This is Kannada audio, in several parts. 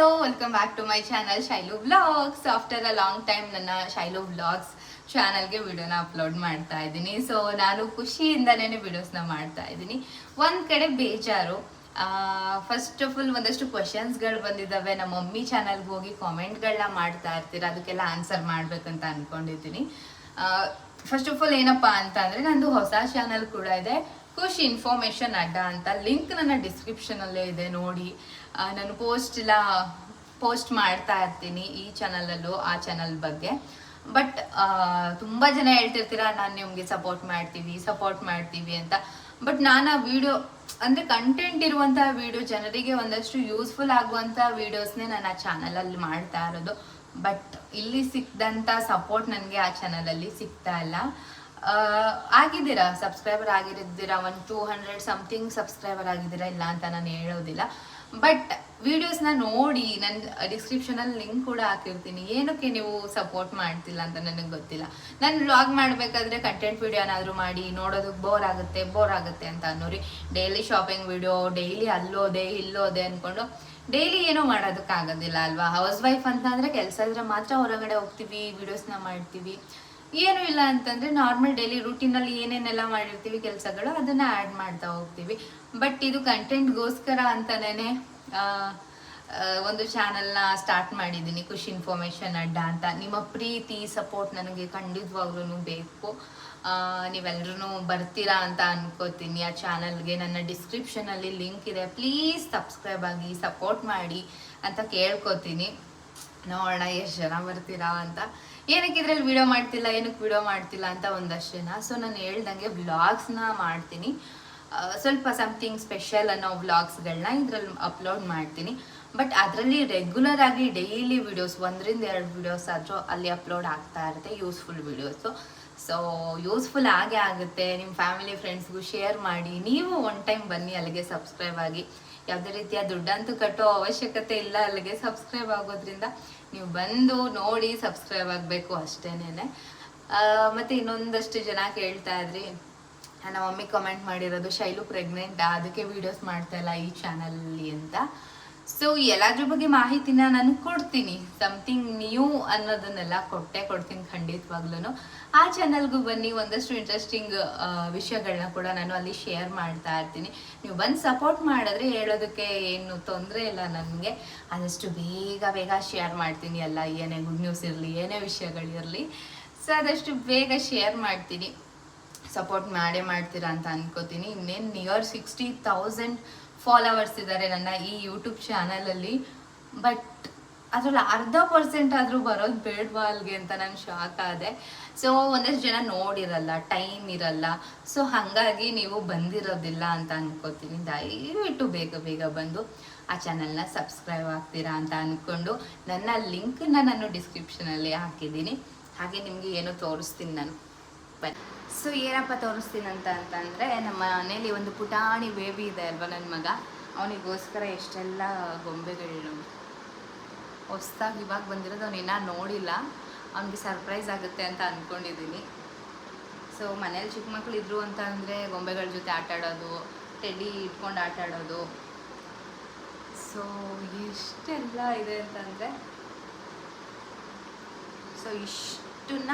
Hello welcome back to my channel Shailu vlogs after a long time ನನ್ನ ಶೈಲು ವ್ಲಾಗ್ಸ್ ಚಾನಲ್ಗೆ ವಿಡಿಯೋನ ಅಪ್ಲೋಡ್ ಮಾಡ್ತಾ ಇದ್ದೀನಿ. ಸೊ ನಾನು ಖುಷಿಯಿಂದನೇ ವಿಡಿಯೋಸ್ನ ಮಾಡ್ತಾ ಇದ್ದೀನಿ. ಒಂದು ಕಡೆ ಬೇಜಾರು. ಫಸ್ಟ್ ಆಫ್ ಆಲ್ ಒಂದಷ್ಟು ಕ್ವಶನ್ಸ್ಗಳು ಬಂದಿದ್ದಾವೆ ನಮ್ಮ ಮಮ್ಮಿ ಚಾನಲ್ಗೆ ಹೋಗಿ ಕಾಮೆಂಟ್ಗಳನ್ನ ಮಾಡ್ತಾ ಇರ್ತೀರ, ಅದಕ್ಕೆಲ್ಲ ಆನ್ಸರ್ ಮಾಡಬೇಕಂತ ಅಂದ್ಕೊಂಡಿದ್ದೀನಿ ಫಸ್ಟ್ ಆಫ್ ಆಲ್ ಏನಪ್ಪ ಅಂತ ಅಂದರೆ, ನಂದು ಹೊಸ ಚಾನಲ್ ಕೂಡ ಇದೆ. ಖುಷ್ ಇನ್ಫಾರ್ಮೇಷನ್ ಅಡ್ಡ ಅಂತ. ಲಿಂಕ್ ನನ್ನ ಡಿಸ್ಕ್ರಿಪ್ಷನಲ್ಲೇ ಇದೆ, ನೋಡಿ. ನಾನು ಪೋಸ್ಟ್ ಎಲ್ಲ ಪೋಸ್ಟ್ ಮಾಡ್ತಾ ಇರ್ತೀನಿ ಈ ಚಾನಲಲ್ಲೂ ಆ ಚಾನಲ್ ಬಗ್ಗೆ. ಬಟ್ ತುಂಬ ಜನ ಹೇಳ್ತಿರ್ತೀರ, ನಾನು ನಿಮಗೆ ಸಪೋರ್ಟ್ ಮಾಡ್ತೀವಿ ಸಪೋರ್ಟ್ ಮಾಡ್ತೀವಿ ಅಂತ. ಬಟ್ ನಾನು ಆ ವಿಡಿಯೋ ಅಂದರೆ ಕಂಟೆಂಟ್ ಇರುವಂತಹ ವಿಡಿಯೋ ಜನರಿಗೆ ಒಂದಷ್ಟು ಯೂಸ್ಫುಲ್ ಆಗುವಂಥ ವಿಡಿಯೋಸ್ನೇ ನಾನು ಆ ಚಾನಲಲ್ಲಿ ಮಾಡ್ತಾ ಇರೋದು. ಬಟ್ ಇಲ್ಲಿ ಸಿಕ್ಕಿದಂಥ ಸಪೋರ್ಟ್ ನನಗೆ ಆ ಚಾನಲಲ್ಲಿ ಸಿಗ್ತಾ ಇಲ್ಲ. ಆಗಿದ್ದೀರಾ? ಸಬ್ಸ್ಕ್ರೈಬರ್ ಆಗಿರಿದ್ದೀರಾ ಒಂದು ಟೂ ಹಂಡ್ರೆಡ್ ಸಮಥಿಂಗ್ ಸಬ್ಸ್ಕ್ರೈಬರ್ ಆಗಿದ್ದೀರಾ? ಇಲ್ಲ ಅಂತ ನಾನು ಹೇಳೋದಿಲ್ಲ. ಬಟ್ ವಿಡಿಯೋಸ್ನ ನೋಡಿ ನನ್ನ ಡಿಸ್ಕ್ರಿಪ್ಷನಲ್ಲಿ ಲಿಂಕ್ ಕೂಡ ಹಾಕಿರ್ತೀನಿ. ಏನಕ್ಕೆ ನೀವು ಸಪೋರ್ಟ್ ಮಾಡ್ತಿಲ್ಲ ಅಂತ ನನಗೆ ಗೊತ್ತಿಲ್ಲ. ನಾನು ವ್ಲಾಗ್ ಮಾಡಬೇಕಾದ್ರೆ ಕಂಟೆಂಟ್ ವಿಡಿಯೋ ಏನಾದರೂ ಮಾಡಿ ನೋಡೋದಕ್ಕೆ ಬೋರ್ ಆಗುತ್ತೆ ಬೋರ್ ಆಗುತ್ತೆ ಅಂತ ಅನ್ನೋರಿ. ಡೈಲಿ ಶಾಪಿಂಗ್ ವಿಡಿಯೋ ಡೈಲಿ ಅಲ್ಲೋದೆ, ಇಲ್ಲೋದೆ ಅಂದ್ಕೊಂಡು ಡೈಲಿ ಏನೂ ಮಾಡೋದಕ್ಕಾಗೋದಿಲ್ಲ ಅಲ್ವಾ? ಹೌಸ್ ವೈಫ್ ಅಂತ ಅಂದರೆ ಕೆಲಸ ಇದ್ರೆ ಮಾತ್ರ ಹೊರಗಡೆ ಹೋಗ್ತೀವಿ ವಿಡಿಯೋಸ್ನ ಮಾಡ್ತೀವಿ. ಏನೂ ಇಲ್ಲ ಅಂತಂದರೆ ನಾರ್ಮಲ್ ಡೈಲಿ ರೂಟೀನಲ್ಲಿ ಏನೇನೆಲ್ಲ ಮಾಡಿರ್ತೀವಿ ಕೆಲಸಗಳು, ಅದನ್ನು ಆ್ಯಡ್ ಮಾಡ್ತಾ ಹೋಗ್ತೀವಿ. ಬಟ್ ಇದು ಕಂಟೆಂಟ್ಗೋಸ್ಕರ ಅಂತಲೇ ಒಂದು ಚಾನಲ್ನ ಸ್ಟಾರ್ಟ್ ಮಾಡಿದ್ದೀನಿ. ಖುಷಿ ಇನ್ಫಾರ್ಮೇಷನ್ ಅಡ್ಡ ಅಂತ. ನಿಮ್ಮ ಪ್ರೀತಿ ಸಪೋರ್ಟ್ ನನಗೆ ಖಂಡಿತವಾಗ್ಲೂ ಬೇಕು. ನೀವೆಲ್ಲರೂ ಬರ್ತೀರಾ ಅಂತ ಅನ್ಕೋತೀನಿ. ಆ ಚಾನಲ್ಗೆ ನನ್ನ ಡಿಸ್ಕ್ರಿಪ್ಷನಲ್ಲಿ ಲಿಂಕ್ ಇದೆ. ಪ್ಲೀಸ್ ಸಬ್ಸ್ಕ್ರೈಬ್ ಆಗಿ ಸಪೋರ್ಟ್ ಮಾಡಿ ಅಂತ ಕೇಳ್ಕೊತೀನಿ. ನೋಡೋಣ ಎಷ್ಟು ಜನ ಬರ್ತೀರಾ ಅಂತ. ಏನಕ್ಕೆ ಇದ್ರಲ್ಲಿ ವಿಡಿಯೋ ಮಾಡ್ತಿಲ್ಲ, ಏನಕ್ಕೆ ವಿಡಿಯೋ ಮಾಡ್ತಿಲ್ಲ ಅಂತ ಒಂದಷ್ಟು ಜನ ಸೊ ನಾನು ಹೇಳ್ದಂಗೆ ವ್ಲಾಗ್ಸ್ನ ಮಾಡ್ತೀನಿ. ಸ್ವಲ್ಪ ಸಮಥಿಂಗ್ ಸ್ಪೆಷಲ್ ಅನ್ನೋ ವ್ಲಾಗ್ಸ್ಗಳನ್ನ ಇದ್ರಲ್ಲಿ ಅಪ್ಲೋಡ್ ಮಾಡ್ತೀನಿ. ಬಟ್ ಅದರಲ್ಲಿ ರೆಗ್ಯುಲರ್ ಆಗಿ ಡೈಲಿ ವಿಡಿಯೋಸ್ ಒಂದರಿಂದ ಎರಡು ವಿಡಿಯೋಸ್ ಆದರೂ ಅಲ್ಲಿ ಅಪ್ಲೋಡ್ ಆಗ್ತಾ ಇರುತ್ತೆ ಯೂಸ್ಫುಲ್ ವಿಡಿಯೋಸು ಸೊ ಯೂಸ್ಫುಲ್ ಆಗೇ ಆಗುತ್ತೆ. ನಿಮ್ಮ ಫ್ಯಾಮಿಲಿ ಫ್ರೆಂಡ್ಸ್ಗೂ ಶೇರ್ ಮಾಡಿ. ನೀವು ಒನ್ ಟೈಮ್ ಬನ್ನಿ, ಅಲ್ಲಿಗೆ ಸಬ್ಸ್ಕ್ರೈಬ್ ಆಗಿ. ಯಾವುದೇ ರೀತಿಯ ದುಡ್ಡಂತೂ ಕಟ್ಟೋ ಅವಶ್ಯಕತೆ ಇಲ್ಲ, ಅಲ್ಲಿಗೆ ಸಬ್ಸ್ಕ್ರೈಬ್ ಆಗೋದ್ರಿಂದ ನೀವು ಬಂದು ನೋಡಿ ಸಬ್ಸ್ಕ್ರೈಬ್ ಆಗಬೇಕು ಅಷ್ಟೇನೆ ಮತ್ತು ಇನ್ನೊಂದಷ್ಟು ಜನ ಕೇಳ್ತಾ ಇದ್ರಿ, ನಮ್ಮ ಮಮ್ಮಿ ಕಮೆಂಟ್ ಮಾಡಿರೋದು, ಶೈಲು ಪ್ರೆಗ್ನೆಂಟಾ ಅದಕ್ಕೆ ವೀಡಿಯೋಸ್ ಮಾಡ್ತಾ ಇಲ್ಲ ಈ ಚಾನಲಲ್ಲಿ ಅಂತ. ಸೊ ಎಲ್ಲದ್ರ ಬಗ್ಗೆ ಮಾಹಿತಿನ ನಾನು ಕೊಡ್ತೀನಿ. ಸಮಥಿಂಗ್ ನ್ಯೂ ಅನ್ನೋದನ್ನೆಲ್ಲ ಕೊಟ್ಟೆ ಕೊಡ್ತೀನಿ ಖಂಡಿತವಾಗ್ಲೂ ಆ ಚಾನಲ್ಗೂ ಬನ್ನಿ, ಒಂದಷ್ಟು ಇಂಟ್ರೆಸ್ಟಿಂಗ್ ವಿಷಯಗಳನ್ನ ಕೂಡ ನಾನು ಅಲ್ಲಿ ಶೇರ್ ಮಾಡ್ತಾ ಇರ್ತೀನಿ. ನೀವು ಬಂದು ಸಪೋರ್ಟ್ ಮಾಡಿದ್ರೆ ಹೇಳೋದಕ್ಕೆ ಏನು ತೊಂದರೆ ಇಲ್ಲ ನನಗೆ. ಆದಷ್ಟು ಬೇಗ ಬೇಗ ಶೇರ್ ಮಾಡ್ತೀನಿ ಎಲ್ಲ. ಏನೇ ಗುಡ್ ನ್ಯೂಸ್ ಇರಲಿ, ಏನೇ ವಿಷಯಗಳಿರಲಿ ಸೊ ಆದಷ್ಟು ಬೇಗ ಶೇರ್ ಮಾಡ್ತೀನಿ. ಸಪೋರ್ಟ್ ಮಾಡೇ ಮಾಡ್ತೀರಾ ಅಂತ ಅನ್ಕೋತೀನಿ. ಇನ್ನೇನು ನಿಯರ್ ಸಿಕ್ಸ್ಟಿ ತೌಸಂಡ್ ಫಾಲೋವರ್ಸ್ ಇದ್ದಾರೆ ನನ್ನ ಈ ಯೂಟ್ಯೂಬ್ ಚಾನಲಲ್ಲಿ ಬಟ್ ಅದರಲ್ಲಿ ಅರ್ಧ ಪರ್ಸೆಂಟ್ ಆದರೂ ಬರೋದು ಬೇಡವಾ ಅಲ್ಗೆ ಅಂತ ನಾನು ಶಾಕ್ ಆದೆ. ಸೊ ಒಂದಷ್ಟು ಜನ ನೋಡಿರಲ್ಲ ಟೈಮ್ ಇರಲ್ಲ. ಸೊ ಹಾಗಾಗಿ ನೀವು ಬಂದಿರೋದಿಲ್ಲ ಅಂತ ಅನ್ಕೋತೀನಿ. ದಯವಿಟ್ಟು ಬೇಗ ಬೇಗ ಬಂದು ಆ ಚಾನಲ್ನ ಸಬ್ಸ್ಕ್ರೈಬ್ ಆಗ್ತೀರಾ ಅಂತ ಅಂದ್ಕೊಂಡು ನನ್ನ ಲಿಂಕನ್ನ ನಾನು ಡಿಸ್ಕ್ರಿಪ್ಷನಲ್ಲಿ ಹಾಕಿದ್ದೀನಿ. ಹಾಗೆ ನಿಮಗೆ ಏನೋ ತೋರಿಸ್ತೀನಿ ನಾನು. ಬನ್ನಿ. ಸೊ ಏನಪ್ಪ ತೋರಿಸ್ತೀನಿ ಅಂತ ಅಂತಂದರೆ, ನಮ್ಮ ಮನೇಲಿ ಒಂದು ಪುಟಾಣಿ ಬೇಬಿ ಇದೆ ಅಲ್ವಾ ನನ್ನ ಮಗ? ಅವನಿಗೋಸ್ಕರ ಎಷ್ಟೆಲ್ಲ ಗೊಂಬೆಗಳು ಹೊಸ್ದಾಗಿ ಇವಾಗ ಬಂದಿರೋದು ಅವ್ನು ಇನ್ನೂ ನೋಡಿಲ್ಲ. ಅವನಿಗೆ ಸರ್ಪ್ರೈಸ್ ಆಗುತ್ತೆ ಅಂತ ಅಂದ್ಕೊಂಡಿದ್ದೀನಿ ಸೊ ಮನೇಲಿ ಚಿಕ್ಕ ಮಕ್ಕಳು ಇದ್ರು ಅಂತ ಅಂದರೆ ಗೊಂಬೆಗಳ ಜೊತೆ ಆಟ ಆಡೋದು ಟೆಡ್ಡಿ ಇಟ್ಕೊಂಡು ಆಟ ಆಡೋದು ಸೊ ಇಷ್ಟೆಲ್ಲ ಇದೆ ಅಂತಂದರೆ, ಸೊ ಇಷ್ಟನ್ನ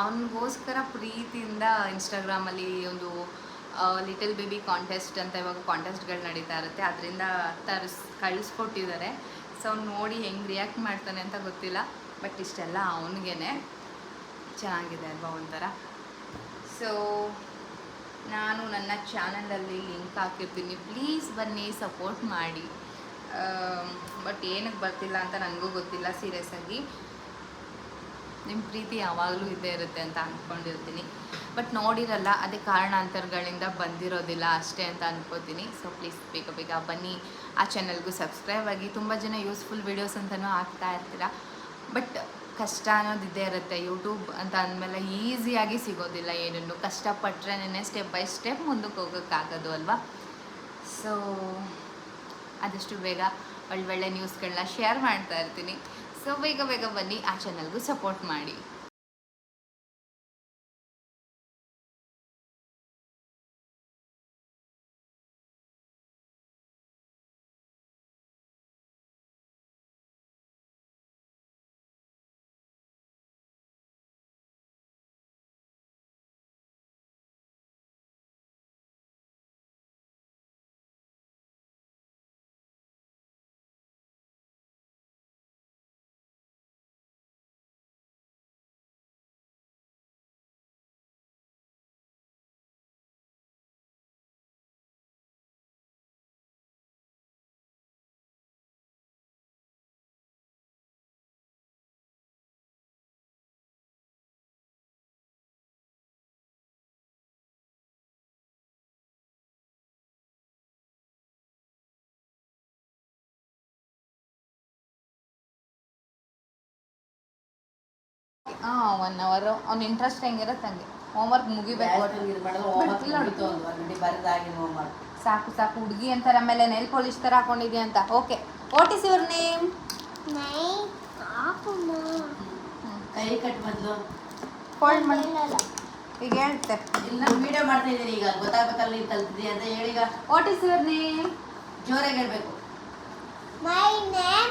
ಅವನಿಗೋಸ್ಕರ ಪ್ರೀತಿಯಿಂದ ಇನ್ಸ್ಟಾಗ್ರಾಮಲ್ಲಿ ಒಂದು ಲಿಟಲ್ ಬೇಬಿ ಕಾಂಟೆಸ್ಟ್ ಅಂತ ಇವಾಗ ಕಾಂಟೆಸ್ಟ್ಗಳು ನಡೀತಾ ಇರುತ್ತೆ. ಅದರಿಂದ ತರಿಸ್, ಕಳಿಸ್ಕೊಟ್ಟಿದ್ದಾರೆ. ಸೊ ಅವ್ನು ನೋಡಿ ಹೆಂಗೆ ರಿಯಾಕ್ಟ್ ಮಾಡ್ತಾನೆ ಅಂತ ಗೊತ್ತಿಲ್ಲ. ಬಟ್ ಇಷ್ಟೆಲ್ಲ ಅವನಿಗೇನೆ ಚೆನ್ನಾಗಿದೆ ಅಲ್ವಾ ಒಂಥರ. ಸೊ ನಾನು ನನ್ನ ಚಾನಲಲ್ಲಿ ಲಿಂಕ್ ಹಾಕಿರ್ತೀನಿ. ಪ್ಲೀಸ್ ಬನ್ನಿ ಸಪೋರ್ಟ್ ಮಾಡಿ. ಬಟ್ ಏನಕ್ಕೆ ಬರ್ತಿಲ್ಲ ಅಂತ ನನಗೂ ಗೊತ್ತಿಲ್ಲ ಸೀರಿಯಸ್ ಆಗಿ ನಿಮ್ಮ ಪ್ರೀತಿ ಯಾವಾಗಲೂ ಇದ್ದೇ ಇರುತ್ತೆ ಅಂತ ಅಂದ್ಕೊಂಡಿರ್ತೀನಿ ಬಟ್ ನೋಡಿರಲ್ಲ, ಅದೇ ಕಾರಣಾಂತರಗಳಿಂದ ಬಂದಿರೋದಿಲ್ಲ ಅಷ್ಟೇ ಅಂತ ಅನ್ಕೋತೀನಿ. ಸೊ ಪ್ಲೀಸ್ ಬೇಗ ಬೇಗ ಬನ್ನಿ. ಆ ಚಾನಲ್ಗೂ ಸಬ್ಸ್ಕ್ರೈಬ್ ಆಗಿ ತುಂಬ ಜನ ಯೂಸ್ಫುಲ್ ವೀಡಿಯೋಸ್ ಅಂತಲೂ ಹಾಕ್ತಾ ಇರ್ತೀರ. ಬಟ್ ಕಷ್ಟ ಅನ್ನೋದು ಇದ್ದೇ ಇರುತ್ತೆ. ಯೂಟ್ಯೂಬ್ ಅಂತ ಅಂದಮೇಲೆ ಈಸಿಯಾಗಿ ಸಿಗೋದಿಲ್ಲ ಏನನ್ನು. ಕಷ್ಟಪಟ್ಟರೆ ಸ್ಟೆಪ್ ಬೈ ಸ್ಟೆಪ್ ಮುಂದಕ್ಕೆ ಹೋಗೋಕ್ಕಾಗೋದು ಅಲ್ವಾ? ಸೊ ಆದಷ್ಟು ಬೇಗ ಒಳ್ಳೊಳ್ಳೆ ನ್ಯೂಸ್ಗಳನ್ನ ಶೇರ್ ಮಾಡ್ತಾ ಇರ್ತೀನಿ. ಸೊ ಬೇಗ ಬೇಗ ಬನ್ನಿ ಆ ಚಾನಲ್ಗೂ ಸಪೋರ್ಟ್ ಮಾಡಿ. ಹಾಂ ಒನ್ ಅವರ್ ಅವ್ನ ಇಂಟ್ರೆಸ್ಟ್ ಹೆಂಗಿರುತ್ತೆ ಹಂಗೆ ಹೋಮ್ವರ್ಕ್ ಮುಗಿಬೇಕು. ಸಾಕು ಸಾಕು. ಹುಡುಗಿ ಅಂತಾರೆ ಆಮೇಲೆ ನೆಲ್ ಪಾಲಿಶ್ ಥರ ಹಾಕೊಂಡಿದ್ಯಾ ಅಂತ. Okay what is your name ಕೈ ಕಟ್ ಮೊದ್ಲು ಫೋಲ್ಡ್ ಮಾಡಿ. ಈಗ ಹೇಳ್ತೆ. ಇಲ್ಲ ವಿಡಿಯೋ ಮಾಡ್ತಾ ಇದ್ದೀನಿ ಈಗ. ಗೊತ್ತಾಗಬೇಕಲ್ಲ ನೀನು ಕಲ್ತಿದ್ದಿ ಅಂತ ಹೇಳಿ ವಾಟ್ ಇಸ್ ಯುವರ್ ನೇಮ್ ಜೋರಾಗಿ ಹೇಳ್ಬೇಕು. ಮೈ ನೇಮ್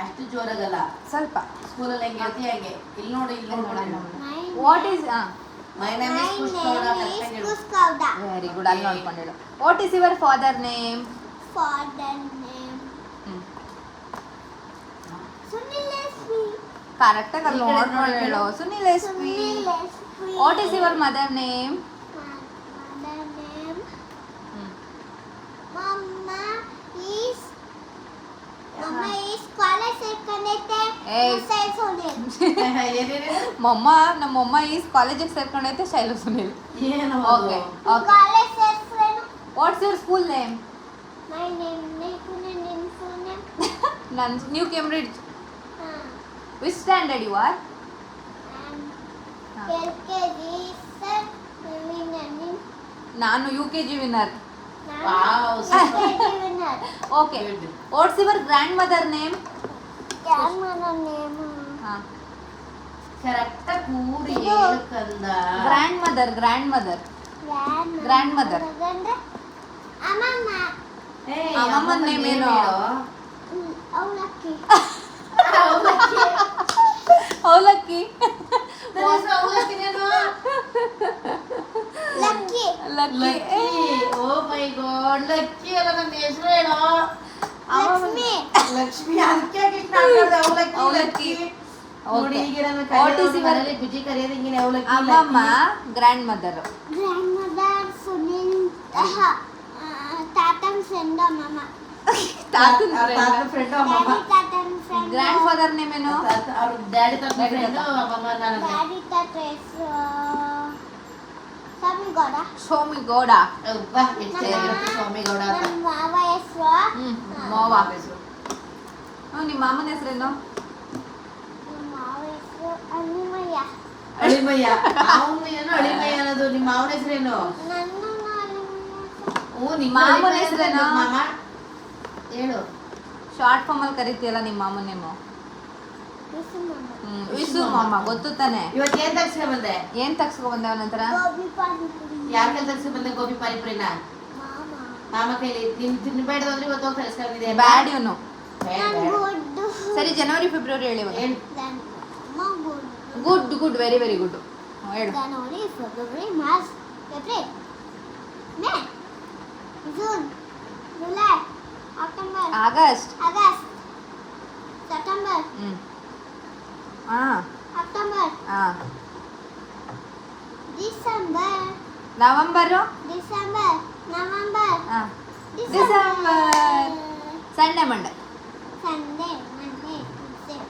ಅಷ್ಟು ಜೋರಾಗಲ್ಲ. ಸ್ವಲ್ಪ. ಸ್ಕೂಲಲ್ಲಿ ಹೆಂಗೆ ಹೇಳ್ತೀಯ ಹಂಗೆ. ಇಲ್ಲಿ ನೋಡಿ ಇಲ್ಲಿ ನೋಡಿ. My what is my name my is name ಕರೆಕ್ಟಾಗಿ ಇಸ್ ಹೇಳು ಕುಸ್ಕೌಡ ವೆರಿ ಗುಡ್ ಅಲ್ಲಿ ನೋಡ್ಕೊಂಡು ಹೇಳು. What is your father name father name Sunil S V ಕರೆಕ್ಟಾಗಿ ಅಲ್ಲಿ ನೋಡ್ಕೊಂಡು ಹೇಳು. Sunil S P Sunil S V what is your mother name mother name mumma is ಕಾಲೇಜಿಗೆ ಸೇರ್ಕೊಂಡೈತೆ ಶೈಲು ಸುನಿಲ್ ಏನು okay okay college ಸೇರ್ಸ್ರೇನು what's your school name my name ನೇಕುನೆ ನಿನ್ ಫುಲ್ ನೇಮ್ ನನ್ ನ್ಯೂ ಕೇಂಬ್ರಿಡ್ಜ್ ಹಾ which standard you are L K G sir ನಿನ್ನ ನಾನು U K G Winner wow winner okay what's your grandmother name ಯಾಮನ name ಹಾಂ ಕರೆಕ್ಟಾಗಿ ಕೂಡಿ ಹೇಳು ಕಂದ grandmother grandmother Grandmother. ಅಮ್ಮಮ್ಮ ಏಯ್, ಅಮ್ಮಮ್ಮನ್ ಅಮ್ಮಮ್ಮನ್ name name ಏನು? ಹೇಳು. ಅವಲಕ್ಕಿ ಅವಲಕ್ಕಿ ನನ್ನ ಹೆಸ್ರು ಅವಲಕ್ಕಿನೇನು? ಲಕ್ಕಿ ಲಕ್ಕಿ ಲಕ್ಕಿ ಓ ಮೈ ಗಾಡ್ ಲಕ್ಕಿ ಅಲ್ಲ ನನ್ನ ಹೆಸರು ಹೇಳೋ ಲಕ್ಷ್ಮಿ ಲಕ್ಷ್ಮಿ ಅದಕ್ಕೆ ಕೃಷ್ಣ ಹಾಕೋದು ಅವಲಕ್ಕಿ ಅವಲಕ್ಕಿ. Lucky Okay. ನೋಡಿ ಈಗ ನನ್ನ What is your- ಮನೇಲಿ ಬುಜ್ಜಿ ಕರೆಯೋದು ಹಿಂಗೆ ಅವಲಕ್ಕಿ ಅಮ್ಮಮ್ಮ grandmother grandmother Sunil ತಾತನ್ ಫ್ರೆಂಡ್ ಅಮ್ಮಮ್ಮ ತಾತನ ಫ್ರೆಂಡ್ ಡ್ಯಾಡಿ ಅಮ್ಮಮ್ಮ ತಾತನ್ ಫ್ರೆಂಡ್ ಗ್ರ್ಯಾಂಡ್ ಫಾದರ್ ನೇಮ್ ಏನು ಅವ್ರ ಡ್ಯಾಡಿ ತಮ್ಮ Daddy ಫ್ರೆಂಡ್ ತಾತ. ಅಮ್ಮಮ್ಮ ನನ್ನ ಡ್ಯಾಡಿ ತಾತ ಹೆಸರು ಸ್ವಾಮಿಗೌಡ. ಶೋಮಿ ಗೌಡ ಬಾ ಎಷ್ಟು ಚೆನ್ನಾಗಿರುತ್ತೆ ಸ್ವಾಮಿಗೌಡ ಅಂತ. ನನ್ನ ಮಾವ ಹೆಸರು? ಹ್ಞೂ ನಿಮ್ಮ ಮಾಮನ ಹೆಸರೇನು? ಅಳಿಮಯ್ಯ ಅವನು ಏನು ಅಳಿಮಯ್ಯ. ಅನ್ನೋದು ನಿಮ್ಮ ಮಾವನ ಹೆಸರೇನು? ನನ್ನ ನಿಮ್ಮ ಮಾಮನ ಅಳಿಮಯ್ಯ ಮಾಮ ಹೇಳು. ಶಾರ್ಟ್ ಫಾರ್ಮ್ ಕರಿತೀಯಲ್ಲ ನಿಮ್ಮ ಮಾಮನ ನೇಮು? ವಿಸು ಮಾಮ ಗೊತ್ತು ತಾನೆ? ಇವತ್ತು ಏನ್ ತಗ್ಸ್ಕೊ ಬಂದೆ? ಏನ್ ತಗ್ಸ್ಕೊ ಬಂದೆ ಪಾನಿಪುರಿ. ಯಾರ ಕೈಲಿ ತಗ್ಸ್ಕೊ ಬಂದೆ ಗೋಬಿ ಪಾನಿಪುರಿನ? ಮಾಮ. ಕೈಲಿ. ನೀನ್ ತಿನ್ಬೇಡ್ದಂದ್ರೆ ಇವತ್ತು ಹೋಗಿ ತರಿಸ್ಕೊಂಡಿದ್ದೆ ಬ್ಯಾಡ್ ಇವನು. ಸರಿ ಜನವರಿ ಫೆಬ್ರವರಿ ಹೇಳಿ good good very very good ಹೇಳು. January February March, April, May, June, July, October, August September hmm. ಹಾ October, ಹಾ December, ನವೆಂಬರು December, November, ಹಾ December. Sunday Monday Tuesday, Wednesday.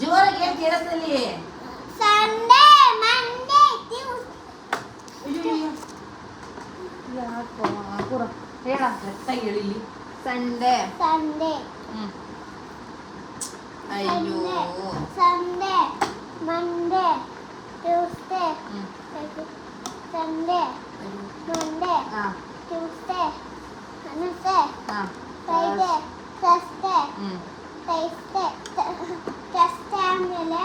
ಜೋರಾಗಿ ಏನ್ Tuesday. ಯಾಕೋ ಪೂರ ಹೇಳ ಕರೆಕ್ಟಾಗಿ ಹೇಳಿ ಇಲ್ಲಿ ಸಂಡೆ Sunday, ಹ್ಮ್ ಅಯ್ಯೋ Sunday, Monday, Tuesday, ಹ್ಮ್ Sunday, Monday, ಹಾ Tuesday, Wednesday, ಹಾ Friday, Thursday, ಹ್ಮ್ Thursday, Thursday ಆಮೇಲೆ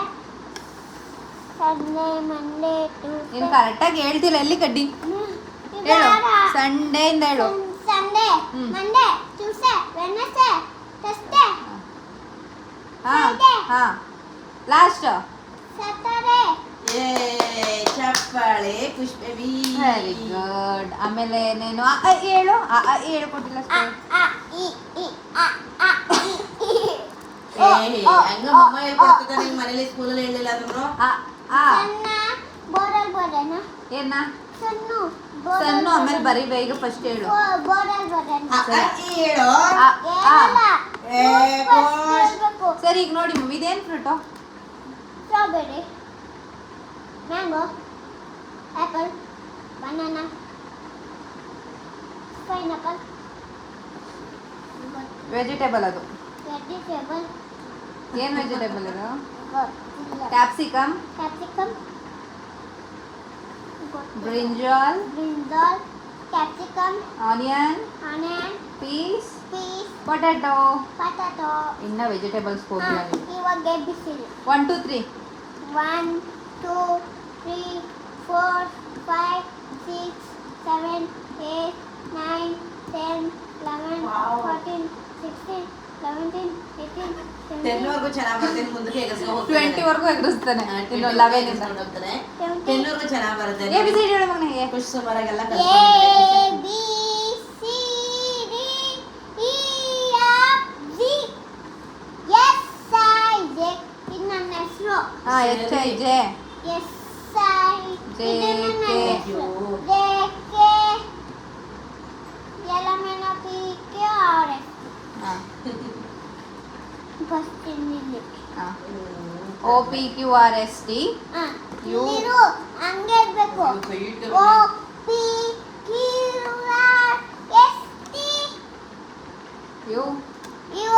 Sunday, Monday, ನೀನು Tuesday. ಕರೆಕ್ಟಾಗಿ ಹೇಳ್ತಿಲ್ಲ ಎಲ್ಲಿ ಕಡ್ಡಿ ಹೇಳು ಸಂಡೇ ಇಂದ ಹೇಳು ಹಾ. ಲಾಸ್ಟ್ ಚಪ್ಪಾಳೆ ಪುಷ್ಪವಿ. ವೆರಿ ಗುಡ್ ಆಮೇಲೆ ಏನೇನು ಅ, ಏಳು? ಹೇಳು ಅ, ಅ, ಹೇಳ್ಕೊಟ್ಟಿಲ್ಲ A, A, E, E, A, A, E, E. ಏ ಹಂಗ ಮಮ್ಮ ಹೇಳ್ಕೊಡ್ತಿದ್ದ ನಿಮ್ ಮನೇಲಿ ಸ್ಕೂಲಲ್ಲಿ ಹೇಳಿಲ್ಲ ಅಂದ್ರು? ಆ ಏನ? ಸಣ್ಣ ಆಮೇಲೆ ಬರೀ ಬೇಗ ಫಸ್ಟ್ ಹೇಳು ಹೇಳು ಸರಿ ಈಗ ನೋಡಿ ಮಮ್ಮಿ ಇದೇನು fruit strawberry mango apple banana pineapple vegetable ಅದು. ವೆಜಿಟೇಬಲ್ ಏನ್ ವೆಜಿಟೇಬಲ್ ಗೊತ್ತಿಲ್ಲ. Capsicum capsicum brinjal brinjal Capsicum onion onion piece piece potato potato ಇನ್ನ ವೆಜಿಟೇಬಲ್ಸ್ ಹೋಗಿ ಇವಾಗ ಬಿಸಿಲು one two three one two three four five six seven eight nine ten eleven Wow. Fourteen sixteen eleventeen eighteen ten seventeen ವರ್ಗು ಚೆನ್ನಾಗಿ ಬರ್ತೇನೆ ಮುಂದಕ್ಕೆ ಎಗಸ್ಕೊ ಟ್ವೆಂಟಿ ವರ್ಗೂ ಎದುರಿಸ್ತಾನೆ ಇನ್ನು ಲೆವೆನ್ ಇಂದ ಹೋಗ್ತಾನೆ ಟೆನ್ ಸೆವೆಂಟೀನ್ ವರ್ಗು ಚೆನ್ನಾಗಿ ಬರುತ್ತೆ ಎ ಬಿ ಸಿ ಡಿ ಹೇಳು ಮಗನಿಗೆ ಖುಷಿ ಸುಮಾರಾಗೆಲ್ಲ ಎ ಹಾ H I J S I J, ಇದು ನನ್ನ ಕೆ. ಹೆಸರು J K L M N P K R S ಹಾ ಫಸ್ಟ್ ಇಲ್ಲಿ ಹಾ ಹ್ಮ್. O P Q R S T ಹಾ ಯು. ಇಲ್ಲಿರು ಹಂಗೆ ಇರ್ಬೇಕು ಇವ್ರು ಕೈ ಇಟ್ಕೊಂಡು O P Q R S T U ಇವು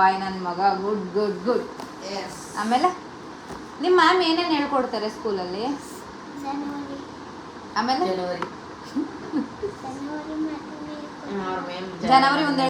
ಬಾಯ್ ನನ್ನ ಮಗ. ಗುಡ್ ಗುಡ್ ಗುಡ್ ಎಸ್ ಆಮೇಲೆ ನಿಮ್ಮ ಮ್ಯಾಮ್ ಏನೇನು ಹೇಳ್ಕೊಡ್ತಾರೆ ಸ್ಕೂಲಲ್ಲಿ? ಜನವರಿ. ಆಮೇಲೆ? ಜನವರಿ ಒಂದು